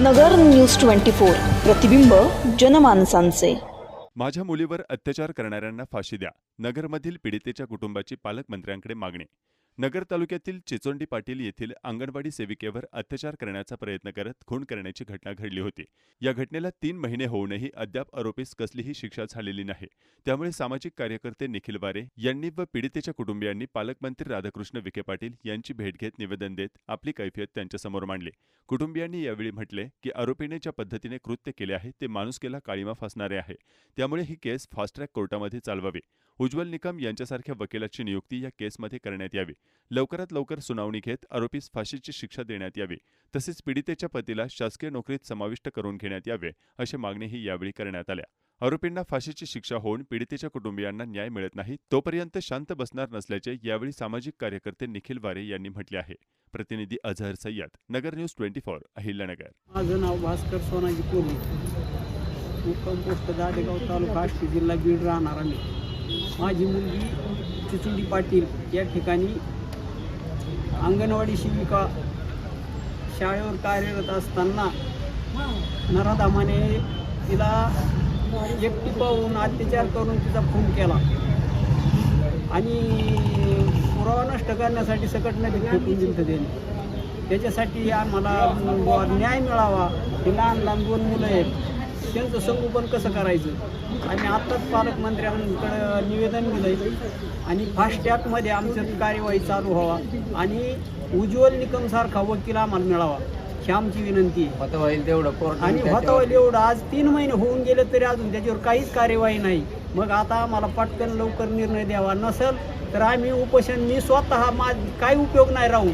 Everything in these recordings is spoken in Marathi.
नगर न्यूज ट्वेंटी फोर. प्रतिबिंब जनमानसांचे. माझ्या मुलीवर अत्याचार करणाऱ्यांना फाशी द्या. नगरमधील पीडितेच्या कुटुंबाची पालकमंत्र्यांकडे मागणी. नगर तालुक्यातील चिचोंडी पाटील येथील अंगणवाडी सेविकेवर अत्याचार करण्याचा प्रयत्न करत खून करण्याची घटना घडली होती. या घटनेला तीन महिने होऊनही अद्याप आरोपीस कसलीही शिक्षा झालेली नाही. त्यामुळे सामाजिक कार्यकर्ते निखिल वारे यांनी व पीडितेच्या कुटुंबियांनी पालकमंत्री राधाकृष्ण विखे पाटील यांची भेट घेत निवेदन देत आपली कैफियत त्यांच्यासमोर मांडली. कुटुंबियांनी यावेळी म्हटले की आरोपीने ज्या पद्धतीने कृत्य केले आहे ते माणुसकीला काळीमा फासणारे आहे. त्यामुळे ही केस फास्ट ट्रॅक कोर्टामध्ये चालवावी. उज्ज्वल निकम यांच्यासारख्या वकिलाची नियुक्ती या केसमध्ये करण्यात यावी. लवकरात लवकर सुनावणी घेत आरोपीस फाशीची शिक्षा देण्यात यावी. तसेच पीडितेच्या पतीला शासकीय नोकरीत समाविष्ट करून घेण्यात यावे अशी मागणीही यावेळी करण्यात आल्या. आरोपींना फाशीची शिक्षा होऊन पीडितेच्या कुटुंबियांना न्याय मिळत नाही तोपर्यंत शांत बसणार नसल्याचे यावेळी सामाजिक कार्यकर्ते निखिल वारे यांनी म्हटले आहे. प्रतिनिधी Azhar Sayyed Nagar news twenty four Ahilyanagar. माझं नाव भास्कर सोनाजी कोली मुक्कम पोस्ट दादेगाव तालुका आष्टी जिल्हा बीड राहणार आम्ही. माझी मुलगी चिचुंडी पाटील या ठिकाणी अंगणवाडी शिविका शाळेवर कार्यरत असताना नराधामाने तिला एकटी पाहून अत्याचार करून तिचा खून केला. आणि पुरावा नष्ट करण्यासाठी सकट नदीत फेकून दिलं त्याने त्याच्यासाठी आम्हाला न्याय मिळावा. हे लहान लहान दोन मुलं आहेत. त्यांचं संगोपन कसं करायचं? आम्ही आत्ताच पालकमंत्र्यांकडं निवेदन दिलं आणि फास्ट ट्रॅकमध्ये आमचं कार्यवाही चालू व्हावा आणि उज्ज्वल निकमसारखा वकील आम्हाला मिळावा ही आमची विनंती आहे. तेवढं कोर्ट आणि होईल एवढं आज तीन महिने होऊन गेले तरी अजून त्याच्यावर काहीच कार्यवाही नाही. मग आता आम्हाला पटकन लवकर निर्णय द्यावा नसेल तर आम्ही उपोषण मी स्वतः मा काही उपयोग नाही राहू.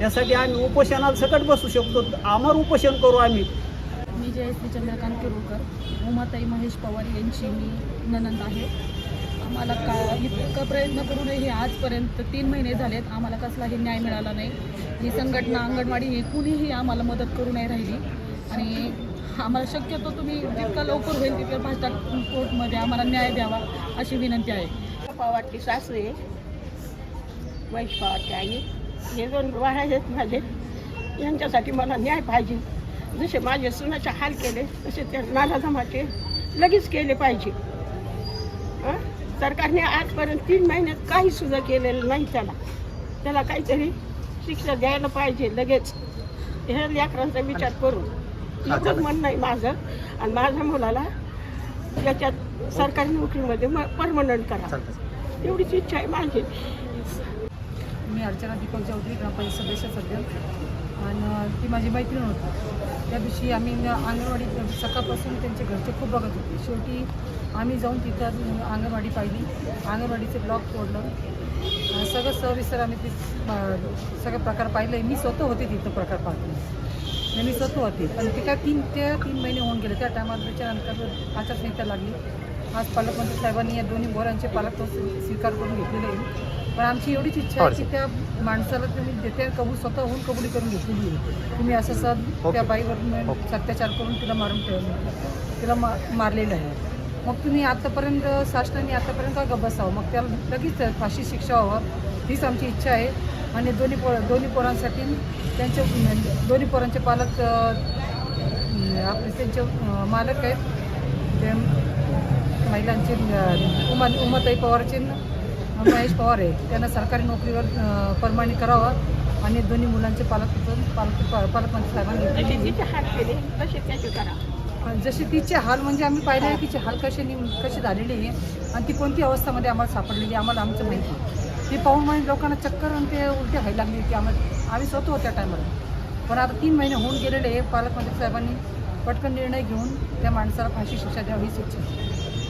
यासाठी आम्ही उपोषणाला सकट बसू शकतो. आमर उपोषण करू आम्ही. मी जयश्री चंद्रकांत किरुळकर. उमाताई महेश पवार यांची मी ननंद आहे. आम्हाला का इतका प्रयत्न करूनही आजपर्यंत तीन महिने झालेत. आम्हाला कसलाही न्याय मिळाला नाही. ही संघटना अंगणवाडी ही कुणीही आम्हाला मदत करू नाही राहिली. आणि आम्हाला शक्यतो तुम्ही जितका लवकर होईल तितक्या भाषा कोर्टमध्ये आम्हाला न्याय द्यावा अशी विनंती आहे. पवारची सासू आहे. महेश पवारची आई हे दोन वाढ आहेत माझे. यांच्यासाठी मला न्याय पाहिजे. जसे माझे सुनाचे हाल केले तसे त्या नालाधमाचे लगेच केले पाहिजे? सरकारने आजपर्यंत तीन महिन्यात काही सुद्धा केलेलं नाही त्याला. त्याला काहीतरी शिक्षा द्यायला पाहिजे लगेच. हे लेकरांचा विचार करून. एकच म्हणणं आहे माझं. आणि माझ्या मुलाला याच्यात सरकारी नोकरीमध्ये परमनंट करा. एवढीच इच्छा आहे माझी. मी अर्चना दीपक चौधरी ग्रामपंचायत सदस्य सध्या. आणि ती माझी मैत्रीण होती. त्या दिवशी आम्ही अंगणवाडी सकाळपासून त्यांचे घरचे खूप बघत होते. शेवटी आम्ही जाऊन तिथं अंगणवाडी पाहिली. अंगणवाडीचे ब्लॉक तोडलं. सगळं सविस्तर आम्ही ते सगळं सगळे प्रकार पाहिले. मी स्वतः होते तिथं प्रकार पाहते. म्हणजे मी स्वतः होते. पण ते काय तीन ते तीन महिने होऊन गेले. त्या टायमाला त्याच्यानंतर आचारसंहिता लागली. आज पालकमंत्री साहेबांनी या दोन्ही बोरांचे पालक स्वीकार करून घेतलेले आहे पण आमची एवढीच इच्छा आहे की त्या माणसाला तुम्ही देते कबूल स्वतःहून कबुली करून घेतलेली आहे तुम्ही असं सर त्या बाईवर अत्याचार करून तिला मारून ठेवलं. तिला मा मारलेलं आहे. मग तुम्ही आतापर्यंत शासनाने आतापर्यंत का बसावं? मग त्याला लगेच फाशी शिक्षा व्हावं हीच आमची इच्छा आहे. आणि दोन्ही पो दोन्ही पोरांसाठी त्यांचे दोन्ही पोरांचे पालक आपले त्यांचे मालक आहेत. ते महिलांचे उमा उमाताई पवारचे महेश पवार आहे त्यांना सरकारी नोकरीवर परवानगी करावं आणि दोन्ही मुलांचे पालक पालक पालकमंत्री साहेबांनी जसे तिचे आहे. जसे तिचे हाल म्हणजे आम्ही पाहिले आहे तिचे हाल कसे नि कशी झालेली आहे आणि ती कोणती अवस्थामध्ये आम्हाला सापडलेली आम्हाला आमचं माहिती. ती पाहून म्हणजे लोकांना चक्कर आणि ते उलटे व्हायला लागले की आम्हाला आम्ही स्वतः होत्या टायमाला पण आता तीन महिने होऊन गेलेले आहे पालकमंत्री साहेबांनी पटकन निर्णय घेऊन त्या माणसाला फाशी शिक्षा द्यावी हीच इच्छा.